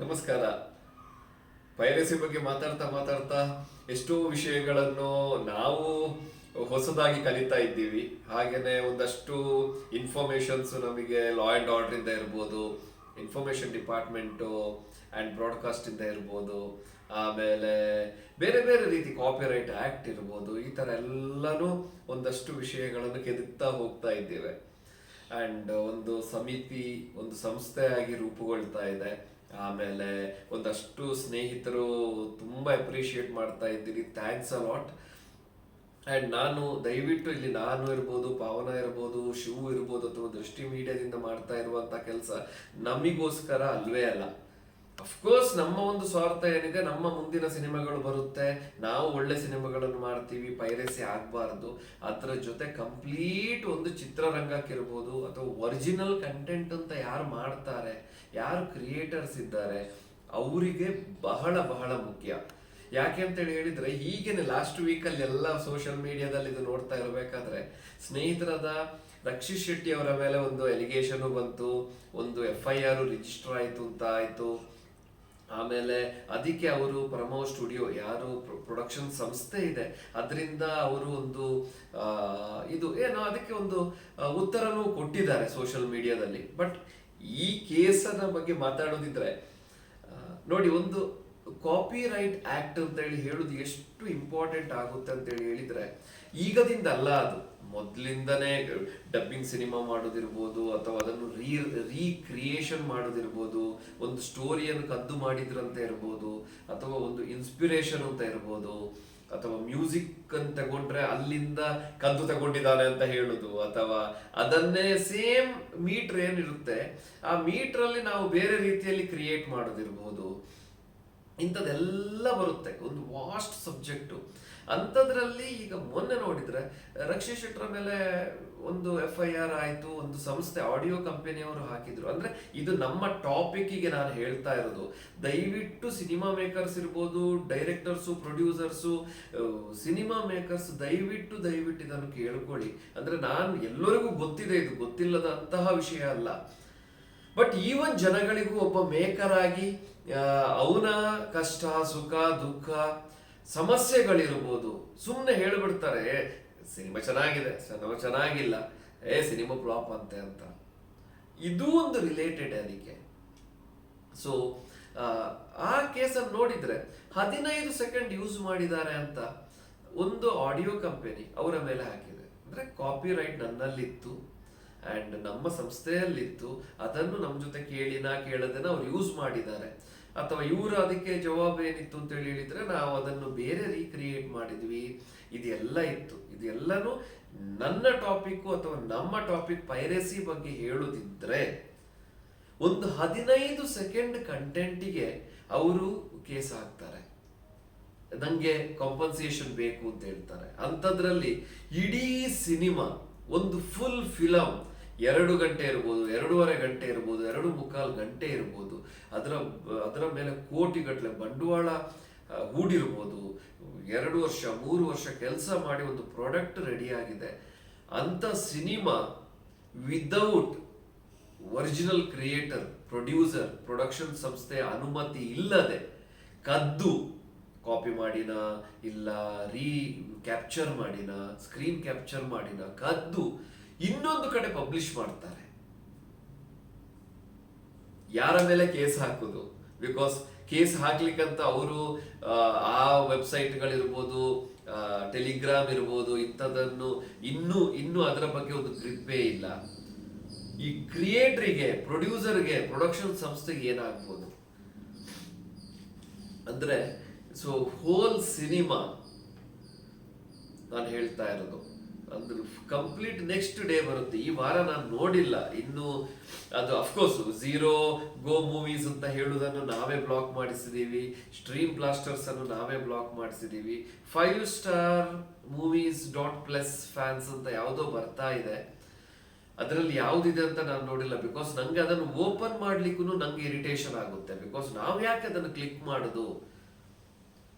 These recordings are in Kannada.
ನಮಸ್ಕಾರ. ಪೈರಸಿ ಬಗ್ಗೆ ಮಾತಾಡ್ತಾ ಮಾತಾಡ್ತಾ ಎಷ್ಟೋ ವಿಷಯಗಳನ್ನು ನಾವು ಹೊಸದಾಗಿ ಕಲಿತಾ ಇದ್ದೀವಿ. ಹಾಗೆಯೇ ಒಂದಷ್ಟು ಇನ್ಫಾರ್ಮೇಶನ್ಸ್ ನಮಗೆ ಲಾ ಆ್ಯಂಡ್ ಆರ್ಡರ್ ಇಂದ ಇರ್ಬೋದು ಇನ್ಫಾರ್ಮೇಷನ್ ಡಿಪಾರ್ಟ್ಮೆಂಟು ಆ್ಯಂಡ್ ಬ್ರಾಡ್ಕಾಸ್ಟ್ ಇಂದ ಇರ್ಬೋದು, ಆಮೇಲೆ ಬೇರೆ ಬೇರೆ ರೀತಿ ಕಾಪಿರೈಟ್ ಆ್ಯಕ್ಟ್ ಇರ್ಬೋದು, ಈ ಥರ ಎಲ್ಲನೂ ಒಂದಷ್ಟು ವಿಷಯಗಳನ್ನು ಕೆದಕ್ತಾ ಹೋಗ್ತಾ ಇದ್ದೇವೆ. ಆ್ಯಂಡ್ ಒಂದು ಸಮಿತಿ, ಒಂದು ಸಂಸ್ಥೆಯಾಗಿ ರೂಪುಗೊಳ್ತಾ ಇದೆ. ಆಮೇಲೆ ಒಂದಷ್ಟು ಸ್ನೇಹಿತರು ತುಂಬ ಅಪ್ರಿಷಿಯೇಟ್ ಮಾಡ್ತಾ ಇದ್ದೀರಿ. ಥ್ಯಾಂಕ್ಸ್ ಅ ಲಾಟ್ ಆ್ಯಂಡ್ ನಾನು ದಯವಿಟ್ಟು ಇಲ್ಲಿ ನಾನು ಇರ್ಬೋದು, ಪಾವನ ಇರ್ಬೋದು, ಶಿವ ಇರ್ಬೋದು ಅಥವಾ ದೃಷ್ಟಿ ಮೀಡಿಯಾದಿಂದ ಮಾಡ್ತಾ ಇರುವಂಥ ಕೆಲಸ ನಮಗೋಸ್ಕರ ಅಲ್ವೇ ಅಲ್ಲ. ಅಫ್ಕೋರ್ಸ್ ನಮ್ಮ ಒಂದು ಸ್ವಾರ್ಥ ಏನಿದೆ, ನಮ್ಮ ಮುಂದಿನ ಸಿನಿಮಾಗಳು ಬರುತ್ತೆ. ನಾವು ಒಳ್ಳೆ ಸಿನಿಮಾಗಳನ್ನು ಮಾಡ್ತೀವಿ, ಪೈರಸಿ ಆಗಬಾರ್ದು. ಅದರ ಜೊತೆ ಕಂಪ್ಲೀಟ್ ಒಂದು ಚಿತ್ರರಂಗಕ್ಕಿರ್ಬೋದು ಅಥವಾ ಒರಿಜಿನಲ್ ಕಂಟೆಂಟ್ ಅಂತ ಯಾರು ಮಾಡ್ತಾರೆ? ಯಾರು ಕ್ರಿಯೇಟರ್ಸ್ ಇದ್ದಾರೆ, ಅವರಿಗೆ ಬಹಳ ಬಹಳ ಮುಖ್ಯ. ಯಾಕೆ ಅಂತೇಳಿ ಹೇಳಿದ್ರೆ, ಈಗಿನ ಲಾಸ್ಟ್ ವೀಕಲ್ಲಿ ಎಲ್ಲ ಸೋಷಿಯಲ್ ಮೀಡಿಯಾದಲ್ಲಿ ಇದು ನೋಡ್ತಾ ಇರಬೇಕಾದ್ರೆ, ಸ್ನೇಹಿತರಾದ ರಕ್ಷಿತ್ ಶೆಟ್ಟಿ ಅವರ ಮೇಲೆ ಒಂದು ಎಲಿಗೇಷನು ಬಂತು, ಒಂದು ಎಫ್ ಐ ಆರ್ ರಿಜಿಸ್ಟರ್ ಆಯಿತು ಅಂತ ಆಯಿತು. ಆಮೇಲೆ ಅದಕ್ಕೆ ಅವರು ಪ್ರಮೋ ಸ್ಟುಡಿಯೋ, ಯಾರು ಪ್ರೊಡಕ್ಷನ್ ಸಂಸ್ಥೆ ಇದೆ, ಅದರಿಂದ ಅವರು ಒಂದು ಇದು ಏನೋ ಅದಕ್ಕೆ ಒಂದು ಉತ್ತರನೂ ಕೊಟ್ಟಿದ್ದಾರೆ ಸೋಷಿಯಲ್ ಮೀಡಿಯಾದಲ್ಲಿ ಬಟ್ ಈ ಕೇಸನ್ನ ಬಗ್ಗೆ ಮಾತಾಡೋದಿದ್ರೆ ನೋಡಿ ಒಂದು ಕಾಪಿ ರೈಟ್ ಆಕ್ಟ್ ಅಂತ ಹೇಳಿ ಹೇಳುದು ಎಷ್ಟು ಇಂಪಾರ್ಟೆಂಟ್ ಆಗುತ್ತೆ ಅಂತ ಹೇಳಿ ಹೇಳಿದ್ರೆ, ಈಗದಿಂದ ಅಲ್ಲ ಅದು. ಮೊದ್ಲಿಂದನೇ ಡಬ್ಬಿಂಗ್ ಸಿನಿಮಾ ಮಾಡೋದಿರ್ಬೋದು ಅಥವಾ ಅದನ್ನು ರೀ ರೀಕ್ರಿಯೇಷನ್ ಮಾಡೋದಿರ್ಬೋದು, ಒಂದು ಸ್ಟೋರಿಯನ್ನು ಕದ್ದು ಮಾಡಿದ್ರಂತ ಇರ್ಬೋದು, ಅಥವಾ ಒಂದು ಇನ್ಸ್ಪಿರೇಷನ್ ಅಂತ ಇರ್ಬೋದು ಅಥವಾ ಮ್ಯೂಸಿಕ್ ಅಂತ ತಗೊಂಡ್ರೆ ಅಲ್ಲಿಂದ ಕದ್ದು ತಗೊಂಡಿದ್ದಾನೆ ಅಂತ ಹೇಳುದು, ಅಥವಾ ಅದನ್ನೇ ಸೇಮ್ ಮೀಟರ್ ಏನಿರುತ್ತೆ, ಆ ಮೀಟರ್ ಅಲ್ಲಿ ನಾವು ಬೇರೆ ರೀತಿಯಲ್ಲಿ ಕ್ರಿಯೇಟ್ ಮಾಡೋದಿರ್ಬೋದು. ಇಂಥದ್ದೆಲ್ಲ ಬರುತ್ತೆ, ಒಂದು ವಾಸ್ಟ್ ಸಬ್ಜೆಕ್ಟು ಅಂಥದ್ರಲ್ಲಿ ಈಗ ಮೊನ್ನೆ ನೋಡಿದರೆ ರಕ್ಷಿತ್ ಶೆಟ್ಟರ ಮೇಲೆ ಒಂದು ಎಫ್ ಐ ಆರ್ ಆಯಿತು, ಒಂದು ಸಂಸ್ಥೆ ಆಡಿಯೋ ಕಂಪನಿಯವರು ಹಾಕಿದ್ರು. ಅಂದರೆ ಇದು ನಮ್ಮ ಟಾಪಿಕ್ಕಿಗೆ ನಾನು ಹೇಳ್ತಾ ಇರೋದು. ದಯವಿಟ್ಟು ಸಿನಿಮಾ ಮೇಕರ್ಸ್ ಇರ್ಬೋದು ಡೈರೆಕ್ಟರ್ಸು ಪ್ರೊಡ್ಯೂಸರ್ಸು ಸಿನಿಮಾ ಮೇಕರ್ಸ್ ದಯವಿಟ್ಟು ದಯವಿಟ್ಟು ಇದನ್ನು ಕೇಳ್ಕೊಳ್ಳಿ. ಅಂದರೆ ನಾನು ಎಲ್ಲರಿಗೂ ಗೊತ್ತಿದೆ, ಇದು ಗೊತ್ತಿಲ್ಲದಂತಹ ವಿಷಯ ಅಲ್ಲ. ಬಟ್ ಈವನ್ ಜನಗಳಿಗೂ ಒಬ್ಬ ಮೇಕರ್ ಆಗಿ ಅವನ ಕಷ್ಟ, ಸುಖ, ದುಃಖ, ಸಮಸ್ಯೆಗಳಿರ್ಬೋದು. ಸುಮ್ಮನೆ ಹೇಳ್ಬಿಡ್ತಾರೆ ಸಿನಿಮಾ ಚೆನ್ನಾಗಿದೆ, ಸಿನಿಮಾ ಚೆನ್ನಾಗಿಲ್ಲ, ಏ, ಸಿನಿಮಾ ಫ್ಲಾಪ್ ಅಂತೆ ಅಂತ. ಇದು ಒಂದು ರಿಲೇಟೆಡ್ ಅದಕ್ಕೆ. ಸೊ, ಆ ಕೇಸನ್ನು ನೋಡಿದ್ರೆ ಹದಿನೈದು ಸೆಕೆಂಡ್ ಯೂಸ್ ಮಾಡಿದ್ದಾರೆ ಅಂತ ಒಂದು ಆಡಿಯೋ ಕಂಪನಿ ಅವರ ಮೇಲೆ ಹಾಕಿದೆ. ಅಂದ್ರೆ ಕಾಪಿ ರೈಟ್ ನನ್ನಲ್ಲಿತ್ತು ಅಂಡ್ ನಮ್ಮ ಸಂಸ್ಥೆಯಲ್ಲಿತ್ತು. ಅದನ್ನು ನಮ್ಮ ಜೊತೆ ಕೇಳಿನ ಕೇಳದೇನ ಅವ್ರು ಯೂಸ್ ಮಾಡಿದ್ದಾರೆ. ಅಥವಾ ಇವರು ಅದಕ್ಕೆ ಜವಾಬ್ ಏನಿತ್ತು ಅಂತ ಹೇಳಿ ಹೇಳಿದ್ರೆ, ನಾವು ಅದನ್ನು ಬೇರೆ ರೀಕ್ರಿಯೇಟ್ ಮಾಡಿದ್ವಿ. ಇದೆಲ್ಲ ಇತ್ತು. ಇದೆಲ್ಲನೂ ನನ್ನ ಟಾಪಿಕ್ ಅಥವಾ ನಮ್ಮ ಟಾಪಿಕ್ ಪೈರಸಿ ಬಗ್ಗೆ ಹೇಳುದಿದ್ರೆ, ಒಂದು ಹದಿನೈದು ಸೆಕೆಂಡ್ ಕಂಟೆಂಟಿಗೆ ಅವರು ಕೇಸ್ ಹಾಕ್ತಾರೆ. ನಂಗೆ ಕಾಂಪನ್ಸೇಷನ್ ಬೇಕು ಅಂತ ಹೇಳ್ತಾರೆ. ಅಂಥದ್ರಲ್ಲಿ ಇಡೀ ಸಿನಿಮಾ, ಒಂದು ಫುಲ್ ಫಿಲಮ್ ಎರಡು ಗಂಟೆ ಇರ್ಬೋದು, ಎರಡೂವರೆ ಗಂಟೆ ಇರ್ಬೋದು, ಎರಡು ಮುಕ್ಕಾಲು ಗಂಟೆ ಇರ್ಬೋದು, ಅದರ ಅದರ ಮೇಲೆ ಕೋಟಿಗಟ್ಟಲೆ ಬಂಡವಾಳ ಹೂಡಿರ್ಬೋದು. ಎರಡು ವರ್ಷ, ಮೂರು ವರ್ಷ ಕೆಲಸ ಮಾಡಿ ಒಂದು ಪ್ರಾಡಕ್ಟ್ ರೆಡಿಯಾಗಿದೆ ಅಂಥ cinema without original creator producer production ಸಂಸ್ಥೆಯ ಅನುಮತಿ ಇಲ್ಲದೆ ಕದ್ದು ಕಾಪಿ ಮಾಡಿನ, ಇಲ್ಲ ರೀ ಕ್ಯಾಪ್ಚರ್ ಮಾಡಿನ ಸ್ಕ್ರೀನ್ ಕ್ಯಾಪ್ಚರ್ ಮಾಡಿನ, ಕದ್ದು ಇನ್ನೊಂದು ಕಡೆ ಪಬ್ಲಿಷ್ ಮಾಡ್ತಾರೆ. ಯಾರ ಮೇಲೆ ಕೇಸ್ ಹಾಕೋದು? ಬಿಕಾಸ್ ಕೇಸ್ ಹಾಕ್ಲಿಕ್ಕಂತ ಅವರು, ಆ ವೆಬ್ಸೈಟ್ಗಳಿರ್ಬೋದು ಟೆಲಿಗ್ರಾಮ್ ಇರ್ಬೋದು ಇಂಥದನ್ನು ಇನ್ನೂ ಇನ್ನೂ ಅದರ ಬಗ್ಗೆ ಒಂದು ಗ್ರಿಪ್ಪೇ ಇಲ್ಲ. ಈ ಕ್ರಿಯೇಟ್ರಿಗೆ ಪ್ರೊಡ್ಯೂಸರ್ಗೆ ಪ್ರೊಡಕ್ಷನ್ ಸಂಸ್ಥೆಗೆ ಏನಾಗ್ಬೋದು? ಅಂದ್ರೆ ಸೊ ಹೋಲ್ ಸಿನಿಮಾ ನಾನು ಹೇಳ್ತಾ ಇರೋದು. ಅಂದ್ರೆ ಕಂಪ್ಲೀಟ್ ನೆಕ್ಸ್ಟ್ ಡೇ ಬರುತ್ತೆ. ಈ ವಾರ ನಾನು ನೋಡಿಲ್ಲ. ಇನ್ನು ಅದು ಅಫ್ಕೋರ್ಸ್ ಝೀರೋ ಗೋ ಮೂವೀಸ್ ಅಂತ ಹೇಳುವುದನ್ನು ನಾವೇ ಬ್ಲಾಕ್ ಮಾಡಿಸಿದೀವಿ. ಸ್ಟ್ರೀಮ್ ಬ್ಲಾಸ್ಟರ್ಸ್ ಅನ್ನು ನಾವೇ block ಮಾಡಿಸಿದೀವಿ. Five star movies dot plus fans ಅಂತ ಯಾವುದೋ ಬರ್ತಾ ಇದೆ. ಅದರಲ್ಲಿ ಯಾವುದಿದೆ ಅಂತ ನಾನು ನೋಡಿಲ್ಲ. ಬಿಕಾಸ್ ನಂಗೆ ಅದನ್ನು ಓಪನ್ ಮಾಡ್ಲಿಕ್ಕೂ ನಂಗೆ ಇರಿಟೇಷನ್ ಆಗುತ್ತೆ. ಬಿಕಾಸ್ ನಾವು ಯಾಕೆ ಅದನ್ನು ಕ್ಲಿಕ್ ಮಾಡೋದು?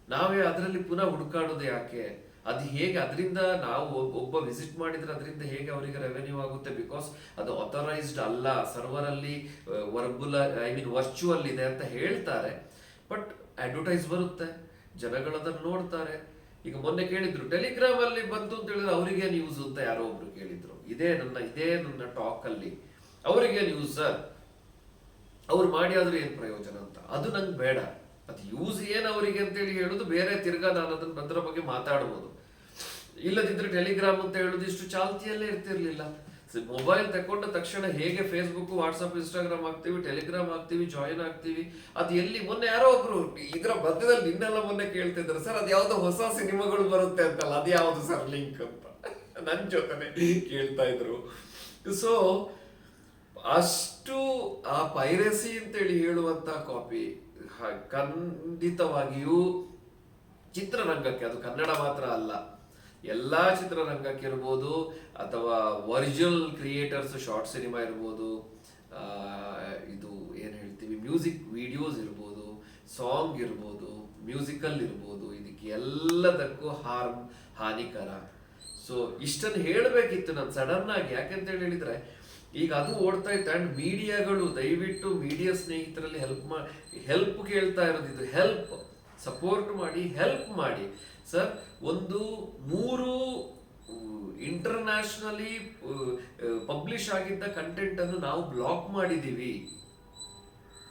ನಾವೇ ಅದರಲ್ಲಿ ಪುನಃ ಹುಡುಕಾಡೋದು ಯಾಕೆ? ಅದು ಹೇಗೆ ಅದರಿಂದ ನಾವು ಒಬ್- ಒಬ್ಬ ವಿಸಿಟ್ ಮಾಡಿದ್ರೆ ಅದರಿಂದ ಹೇಗೆ ಅವರಿಗೆ ರೆವೆನ್ಯೂ ಆಗುತ್ತೆ? ಬಿಕಾಸ್ ಅದು ಆಥರೈಸ್ಡ್ ಅಲ್ಲ ಸರ್ವರ್ ಅಲ್ಲಿ ವರ್ಬುಲ ಐ ಮೀನ್ ವರ್ಚುವಲ್ ಇದೆ ಅಂತ ಹೇಳ್ತಾರೆ. ಬಟ್ ಅಡ್ವರ್ಟೈಸ್ ಬರುತ್ತೆ, ಜನಗಳು ಅದನ್ನು ನೋಡ್ತಾರೆ. ಈಗ ಮೊನ್ನೆ ಕೇಳಿದ್ರು ಟೆಲಿಗ್ರಾಮ್ ಅಲ್ಲಿ ಬಂತು ಅಂತ ಹೇಳಿದ್ರೆ ಅವರಿಗೆ ನ್ಯೂಸ್ ಅಂತ ಯಾರೋ ಒಬ್ರು ಕೇಳಿದ್ರು. ಇದೇ ನನ್ನ ಇದೇ ನನ್ನ ಟಾಕ್ ಅಲ್ಲಿ. ಅವರಿಗೆ ನ್ಯೂಸ್ ಸರ್ ಅವ್ರು ಮಾಡಿ ಆದ್ರೂ ಏನ್ ಪ್ರಯೋಜನ ಅಂತ? ಅದು ನಂಗೆ ಬೇಡ. ಅದು ಯೂಸ್ ಏನು ಅವರಿಗೆ ಅಂತೇಳಿ ಹೇಳುದು, ಬೇರೆ ತಿರ್ಗಾ ನಾನು ಅದನ್ನ ಬಂದ್ರ ಬಗ್ಗೆ ಮಾತಾಡ್ಬೋದು. ಇಲ್ಲದಿದ್ರೆ ಟೆಲಿಗ್ರಾಮ್ ಅಂತ ಹೇಳುದು ಇಷ್ಟು ಚಾಲ್ತಿಯಲ್ಲೇ ಇರ್ತಿರ್ಲಿಲ್ಲ. ಮೊಬೈಲ್ ತಕೊಂಡ ತಕ್ಷಣ ಹೇಗೆ ಫೇಸ್ಬುಕ್ ವಾಟ್ಸಪ್ ಇನ್ಸ್ಟಾಗ್ರಾಮ್ ಆಗ್ತೀವಿ ಟೆಲಿಗ್ರಾಮ್ ಆಗ್ತೀವಿ ಜಾಯಿನ್ ಆಗ್ತೀವಿ, ಅದು ಎಲ್ಲಿ ಮೊನ್ನೆ ಯಾರೋ ಒಬ್ರು ಇದರ ಮಧ್ಯದಲ್ಲಿ ನಿನ್ನೆಲ್ಲ ಮೊನ್ನೆ ಕೇಳ್ತಿದ್ರು, ಸರ್, ಅದು ಯಾವ್ದೋ ಹೊಸ ಸಿನಿಮಾಗಳು ಬರುತ್ತೆ ಅಂತಲ್ಲ, ಅದು ಯಾವ್ದು ಸರ್ ಲಿಂಕ್ ಅಂತ? ನನ್ ಜೊತೆನೆ ಕೇಳ್ತಾ ಇದ್ರು. ಸೊ ಅಷ್ಟು ಆ ಪೈರಸಿ ಅಂತೇಳಿ ಹೇಳುವಂತ ಕಾಪಿ ಖಂಡಿತವಾಗಿಯೂ ಚಿತ್ರರಂಗಕ್ಕೆ, ಅದು ಕನ್ನಡ ಮಾತ್ರ ಅಲ್ಲ ಎಲ್ಲಾ ಚಿತ್ರರಂಗಕ್ಕೆ ಇರ್ಬೋದು, ಅಥವಾ ಒರಿಜಿನಲ್ ಕ್ರಿಯೇಟರ್ಸ್ ಶಾರ್ಟ್ ಸಿನಿಮಾ ಇರ್ಬೋದು ಇದು ಏನು ಹೇಳ್ತೀವಿ ಮ್ಯೂಸಿಕ್ ವಿಡಿಯೋಸ್ ಇರ್ಬೋದು ಸಾಂಗ್ ಇರ್ಬೋದು ಮ್ಯೂಸಿಕಲ್ ಇರ್ಬೋದು, ಇದಕ್ಕೆ ಎಲ್ಲದಕ್ಕೂ ಹಾರ್ಮ್ ಹಾನಿಕರ. ಸೊ ಇಷ್ಟನ್ನು ಹೇಳಬೇಕಿತ್ತು ನಾನು ಸಡನ್ ಆಗಿ. ಯಾಕೆಂತ ಹೇಳಿದ್ರೆ, ಈಗ ಅದು ಓಡ್ತಾ ಇತ್ತು ಅಂಡ್ ಮೀಡಿಯಾಗಳು ದಯವಿಟ್ಟು ಮೀಡಿಯಾ ಸ್ನೇಹಿತರಲ್ಲಿ ಹೆಲ್ಪ್ ಮಾ ಹೆಲ್ಪ್ ಕೇಳ್ತಾ ಇರೋದು ಹೆಲ್ಪ್ ಸಪೋರ್ಟ್ ಮಾಡಿ ಹೆಲ್ಪ್ ಮಾಡಿ. ಸರ್, ಒಂದು ಮೂರು ಇಂಟರ್ನ್ಯಾಷನಲಿ ಪಬ್ಲಿಷ್ ಆಗಿದ್ದ ಕಂಟೆಂಟ್ ಅನ್ನು ನಾವು ಬ್ಲಾಕ್ ಮಾಡಿದೀವಿ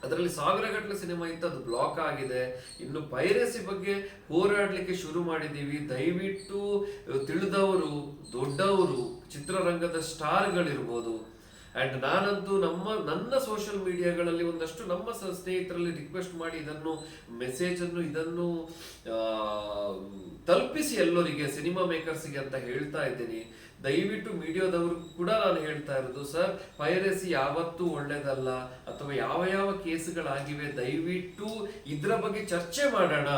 ಅದರಲ್ಲಿ ಸಾವಿರಗಟ್ಟಲೆ ಸಿನಿಮಾ ಇತ್ತು, ಅದು ಬ್ಲಾಕ್ ಆಗಿದೆ. ಇನ್ನು ಪೈರಸಿ ಬಗ್ಗೆ ಹೋರಾಡಲಿಕ್ಕೆ ಶುರು ಮಾಡಿದ್ದೀವಿ. ದಯವಿಟ್ಟು, ತಿಳಿದವರು, ದೊಡ್ಡವರು, ಚಿತ್ರರಂಗದ ಸ್ಟಾರ್ಗಳಿರ್ಬೋದು ಅಂಡ್ ನಾನಂತೂ ನಮ್ಮ, ನನ್ನ ಸೋಷಿಯಲ್ ಮೀಡಿಯಾಗಳಲ್ಲಿ ಒಂದಷ್ಟು ನಮ್ಮ ಸ್ನೇಹಿತರಲ್ಲಿ ರಿಕ್ವೆಸ್ಟ್ ಮಾಡಿ ಇದನ್ನು ಮೆಸೇಜ್ ಅನ್ನು, ಇದನ್ನು ತಲುಪಿಸಿ ಎಲ್ಲರಿಗೆ ಸಿನಿಮಾ ಮೇಕರ್ಸ್ಗೆ ಅಂತ ಹೇಳ್ತಾ ಇದ್ದೀನಿ. ದಯವಿಟ್ಟು ಮೀಡಿಯಾದವರು ಕೂಡ ನಾನು ಹೇಳ್ತಾ ಇರೋದು, ಸರ್, ಪೈರಸಿ ಯಾವತ್ತೂ ಒಳ್ಳೇದಲ್ಲ, ಅಥವಾ ಯಾವ ಯಾವ ಕೇಸುಗಳಾಗಿವೆ, ದಯವಿಟ್ಟು ಇದ್ರ ಬಗ್ಗೆ ಚರ್ಚೆ ಮಾಡೋಣ.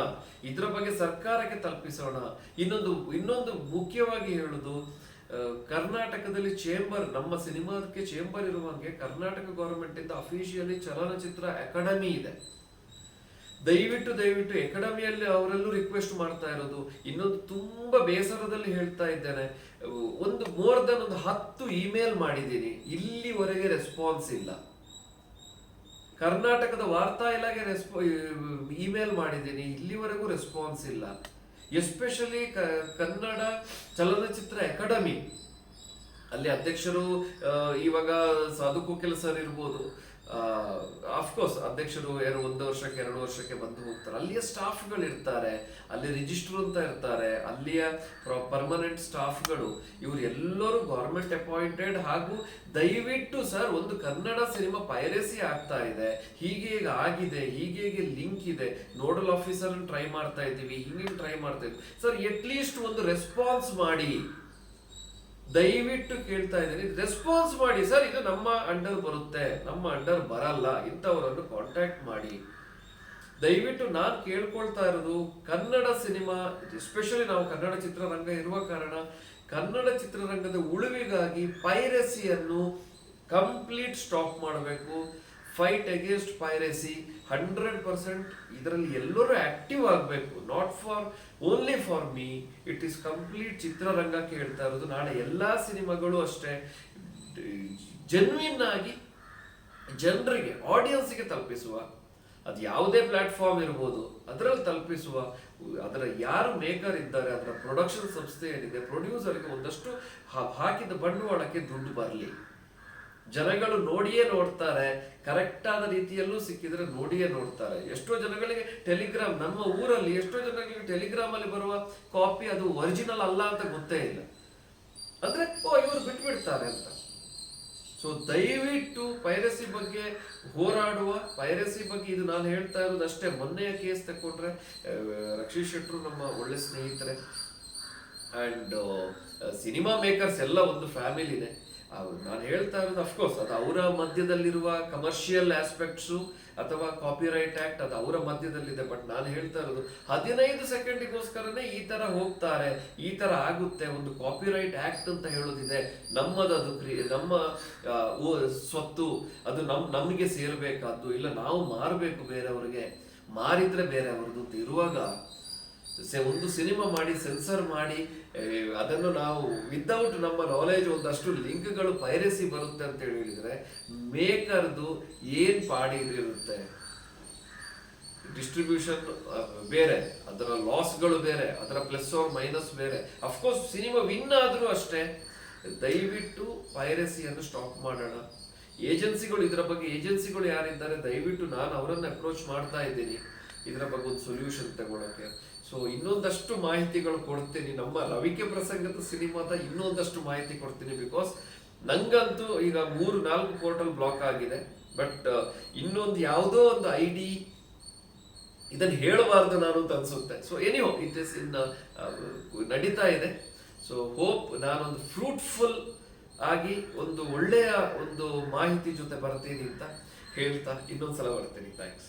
ಇದ್ರ ಬಗ್ಗೆ ಸರ್ಕಾರಕ್ಕೆ ತಲುಪಿಸೋಣ. ಇನ್ನೊಂದು ಇನ್ನೊಂದು ಮುಖ್ಯವಾಗಿ ಹೇಳುದು ಕರ್ನಾಟಕದಲ್ಲಿ ಚೇಂಬರ್ ನಮ್ಮ ಸಿನಿಮಾಕ್ಕೆ ಚೇಂಬರ್ ಇರುವಂಗೆ ಕರ್ನಾಟಕ ಗವರ್ಮೆಂಟ್ ಇಂದ ಅಫಿಷಿಯಲಿ ಚಲನಚಿತ್ರ ಅಕಾಡೆಮಿ ಇದೆ. ದಯವಿಟ್ಟು ದಯವಿಟ್ಟು ಅಕಾಡೆಮಿಯಲ್ಲಿ ಅವರೆಲ್ಲೂ ರಿಕ್ವೆಸ್ಟ್ ಮಾಡ್ತಾ ಇರೋದು. ಇನ್ನೊಂದು ತುಂಬಾ ಬೇಸರದಲ್ಲಿ ಹೇಳ್ತಾ ಇದ್ದೇನೆ. ಒಂದು ಮೋರ್ ದನ್ ಒಂದು ಹತ್ತು ಇಮೇಲ್ ಮಾಡಿದ್ದೀನಿ. ಇಲ್ಲಿವರೆಗೆ ರೆಸ್ಪಾನ್ಸ್ ಇಲ್ಲ. ಕರ್ನಾಟಕದ ವಾರ್ತಾ ಇಲಾಖೆ ರೆಸ್ಪಾ ಇಮೇಲ್ ಮಾಡಿದ್ದೀನಿ. ಇಲ್ಲಿವರೆಗೂ ರೆಸ್ಪಾನ್ಸ್ ಇಲ್ಲ. ಎಸ್ಪೆಷಲಿ ಕನ್ನಡ ಚಲನಚಿತ್ರ ಅಕಾಡೆಮಿ. ಅಲ್ಲಿ ಅಧ್ಯಕ್ಷರು ಇವಾಗ ಸಾಧು ಕೋಕಿಲ ಸರ್ ಇರ್ಬೋದು ಅಫ್ಕೋರ್ಸ್ ಅಧ್ಯಕ್ಷರು ಏನು ಒಂದು ವರ್ಷಕ್ಕೆ, ಎರಡು ವರ್ಷಕ್ಕೆ ಬಂದು ಹೋಗ್ತಾರೆ. ಅಲ್ಲಿಯ ಸ್ಟಾಫ್ಗಳು ಇರ್ತಾರೆ. ಅಲ್ಲಿ ರಿಜಿಸ್ಟರ್ ಅಂತ ಇರ್ತಾರೆ. ಅಲ್ಲಿಯ ಪರ್ಮನೆಂಟ್ ಸ್ಟಾಫ್ಗಳು. ಇವರು ಎಲ್ಲರೂ ಗೌರ್ಮೆಂಟ್ ಅಪಾಯಿಂಟೆಡ್ ಹಾಗೂ ದಯವಿಟ್ಟು ಸರ್, ಒಂದು ಕನ್ನಡ ಸಿನಿಮಾ ಪೈರಸಿ ಆಗ್ತಾ ಇದೆ. ಹೀಗೆ ಹೀಗೆ ಆಗಿದೆ, ಹೀಗೆ ಹೀಗೆ ಲಿಂಕ್ ಇದೆ. ನೋಡಲ್ ಆಫೀಸರ್ ಟ್ರೈ ಮಾಡ್ತಾ ಇದ್ದೀವಿ, ಹಿಂಗೆ ಟ್ರೈ ಮಾಡ್ತಾ ಇದ್ದೀವಿ. ಸರ್ ಅಟ್ಲೀಸ್ಟ್ ಒಂದು ರೆಸ್ಪಾನ್ಸ್ ಮಾಡಿ. ದಯವಿಟ್ಟು ಕೇಳ್ತಾ ಇದ್ದೀನಿ. ರೆಸ್ಪಾನ್ಸ್ ಮಾಡಿ. ಸರ್, ಇದು ನಮ್ಮ ಅಂಡರ್ ಬರುತ್ತೆ. ನಮ್ಮ ಅಂಡರ್ ಬರಲ್ಲ. ಇಂಥವರನ್ನು ಕಾಂಟ್ಯಾಕ್ಟ್ ಮಾಡಿ. ದಯವಿಟ್ಟು ನಾನು ಕೇಳ್ಕೊಳ್ತಾ ಇರೋದು, ಕನ್ನಡ ಸಿನಿಮಾ ಎಸ್ಪೆಷಲಿ ನಾವು ಕನ್ನಡ ಚಿತ್ರರಂಗ ಇರುವ ಕಾರಣ, ಕನ್ನಡ ಚಿತ್ರರಂಗದ ಉಳಿವಿಗಾಗಿ ಪೈರಸಿಯನ್ನು ಕಂಪ್ಲೀಟ್ ಸ್ಟಾಪ್ ಮಾಡಬೇಕು. Fight against piracy hundred percent ಇದರಲ್ಲಿ ಎಲ್ಲರೂ ಆಕ್ಟಿವ್ ಆಗಬೇಕು. Not for only for me it is complete ಚಿತ್ರರಂಗಕ್ಕೆ ಹೇಳ್ತಾ ಇರೋದು. ನಾಳೆ ಎಲ್ಲ ಸಿನಿಮಾಗಳು ಅಷ್ಟೇ. ಜೆನ್ವಿನ್ ಆಗಿ ಜನರಿಗೆ ಆಡಿಯನ್ಸ್ಗೆ ತಲುಪಿಸುವ. ಅದು ಯಾವುದೇ ಪ್ಲಾಟ್ಫಾರ್ಮ್ ಇರ್ಬೋದು. ಅದರಲ್ಲಿ ತಲುಪಿಸುವ. ಅದರ ಯಾರು ಮೇಕರ್ ಇದ್ದಾರೆ, ಅದರ ಪ್ರೊಡಕ್ಷನ್ ಸಂಸ್ಥೆ ಏನಿದೆ ಪ್ರೊಡ್ಯೂಸರ್ಗೆ ಒಂದಷ್ಟು ಹಾಕಿದ ಬಂಡವಾಳಕ್ಕೆ ದುಡ್ಡು ಬರಲಿ. ಜನಗಳು ನೋಡಿಯೇ ನೋಡ್ತಾರೆ ಕರೆಕ್ಟ್ ಆದ ರೀತಿಯಲ್ಲೂ ಸಿಕ್ಕಿದ್ರೆ ನೋಡಿಯೇ ನೋಡ್ತಾರೆ. ಎಷ್ಟೋ ಜನಗಳಿಗೆ ಟೆಲಿಗ್ರಾಮ್, ನಮ್ಮ ಊರಲ್ಲಿ ಎಷ್ಟೋ ಜನಗಳಿಗೆ ಟೆಲಿಗ್ರಾಮ್ ಅಲ್ಲಿ ಬರುವ ಕಾಪಿ ಅದು ಒರಿಜಿನಲ್ ಅಲ್ಲ ಅಂತ ಗೊತ್ತೇ ಇಲ್ಲ. ಅಂದ್ರೆ, ಓ, ಇವರು ಬಿಟ್ಬಿಡ್ತಾರೆ ಅಂತ. ಸೊ ದಯವಿಟ್ಟು ಪೈರಸಿ ಬಗ್ಗೆ ಹೋರಾಡುವ ಪೈರಸಿ ಬಗ್ಗೆ ಇದು ನಾನು ಹೇಳ್ತಾ ಇರೋದು ಅಷ್ಟೇ. ಮೊನ್ನೆಯ ಕೇಸ್ ತಕೊಂಡ್ರೆ ರಕ್ಷಿ ರಕ್ಷಿತ್ ಶೆಟ್ರು ನಮ್ಮ ಒಳ್ಳೆ ಸ್ನೇಹಿತರೆ. ಅಂಡ್ ಸಿನಿಮಾ ಮೇಕರ್ಸ್ ಎಲ್ಲ ಒಂದು ಫ್ಯಾಮಿಲಿನೇ ನಾನು ಹೇಳ್ತಾ ಇರೋದು ಅಫ್ಕೋರ್ಸ್ ಅದು ಅವರ ಮಧ್ಯದಲ್ಲಿರುವ ಕಮರ್ಷಿಯಲ್ ಆಸ್ಪೆಕ್ಟ್ಸು ಅಥವಾ ಕಾಪಿರೈಟ್ ಆಕ್ಟ್ ಅದು ಅವರ ಮಧ್ಯದಲ್ಲಿದೆ ಬಟ್ ನಾನು ಹೇಳ್ತಾ ಇರೋದು ಹದಿನೈದು ಸೆಕೆಂಡಿಗೋಸ್ಕರನೇ ಈ ತರ ಹೋಗ್ತಾರೆ, ಈ ತರ ಆಗುತ್ತೆ, ಒಂದು ಕಾಪಿರೈಟ್ ಆಕ್ಟ್ ಅಂತ ಹೇಳೋದಿದೆ, ನಮ್ಮದದು ಕ್ರಿ- ನಮ್ಮ ಸ್ವತ್ತು, ಅದು ನಮ್, ನಮಗೆ ಸೇರ್ಬೇಕಾದ್ದು, ಇಲ್ಲ ನಾವು ಮಾರಬೇಕು ಬೇರೆಯವ್ರಿಗೆ, ಮಾರಿದ್ರೆ ಬೇರೆಯವ್ರದ್ದು ಇರುವಾಗ ಒಂದು ಸಿನಿಮಾ ಮಾಡಿ, ಸೆನ್ಸರ್ ಮಾಡಿ ಅದನ್ನು ನಾವು ವಿತೌಟ್ ನಮ್ಮ ನಾಲೆಜ್ ಒಂದಷ್ಟು ಲಿಂಕ್ಗಳು ಪೈರಸಿ ಬರುತ್ತೆ ಅಂತ ಹೇಳಿದ್ರೆ, ಮೇಕರ್ದು ಏನ್ ಪಾಡಿ ಇರುತ್ತೆ? ಡಿಸ್ಟ್ರಿಬ್ಯೂಷನ್ ಬೇರೆ, ಅದರ ಲಾಸ್ಗಳು ಬೇರೆ, ಅದರ ಪ್ಲಸ್ ಆರ್ ಮೈನಸ್ ಬೇರೆ. ಅಫ್ಕೋರ್ಸ್ ಸಿನಿಮಾ ವಿನ್ ಆದ್ರೂ ಅಷ್ಟೇ. ದಯವಿಟ್ಟು ಪೈರಸಿಯನ್ನು ಸ್ಟಾಪ್ ಮಾಡೋಣ. ಏಜೆನ್ಸಿಗಳು, ಇದರ ಬಗ್ಗೆ ಏಜೆನ್ಸಿಗಳು ಯಾರಿದ್ದಾರೆ, ದಯವಿಟ್ಟು ನಾನು ಅವರನ್ನು ಅಪ್ರೋಚ್ ಮಾಡ್ತಾ ಇದ್ದೀನಿ. ಇದರ ಬಗ್ಗೆ ಒಂದು ಸೊಲ್ಯೂಷನ್ ತಗೊಳಕ್ಕೆ. ಸೊ ಇನ್ನೊಂದಷ್ಟು ಮಾಹಿತಿಗಳು ಕೊಡ್ತೀನಿ. ನಮ್ಮ ರವಿಕೆ ಪ್ರಸಂಗದ ಸಿನಿಮಾದ ಇನ್ನೊಂದಷ್ಟು ಮಾಹಿತಿ ಕೊಡ್ತೀನಿ ಬಿಕಾಸ್ ನಂಗಂತೂ ಈಗ ಮೂರು, ನಾಲ್ಕು ಪೋರ್ಟಲ್ ಬ್ಲಾಕ್ ಆಗಿದೆ. ಬಟ್ ಇನ್ನೊಂದು ಯಾವುದೋ ಒಂದು ಐ ಡಿ ಇದನ್ನು ಹೇಳಬಾರ್ದು ನಾನು ಅಂತ ಅನ್ಸುತ್ತೆ. So anyhow it is in ನಡೀತಾ ಇದೆ. ಸೊ ಹೋಪ್ ನಾನೊಂದು ಫ್ರೂಟ್ಫುಲ್ ಆಗಿ ಒಂದು ಒಳ್ಳೆಯ ಒಂದು ಮಾಹಿತಿ ಜೊತೆ ಬರ್ತೀನಿ ಅಂತ ಹೇಳ್ತಾ ಇನ್ನೊಂದ್ಸಲ ಬರ್ತೀನಿ. ಥ್ಯಾಂಕ್ಸ್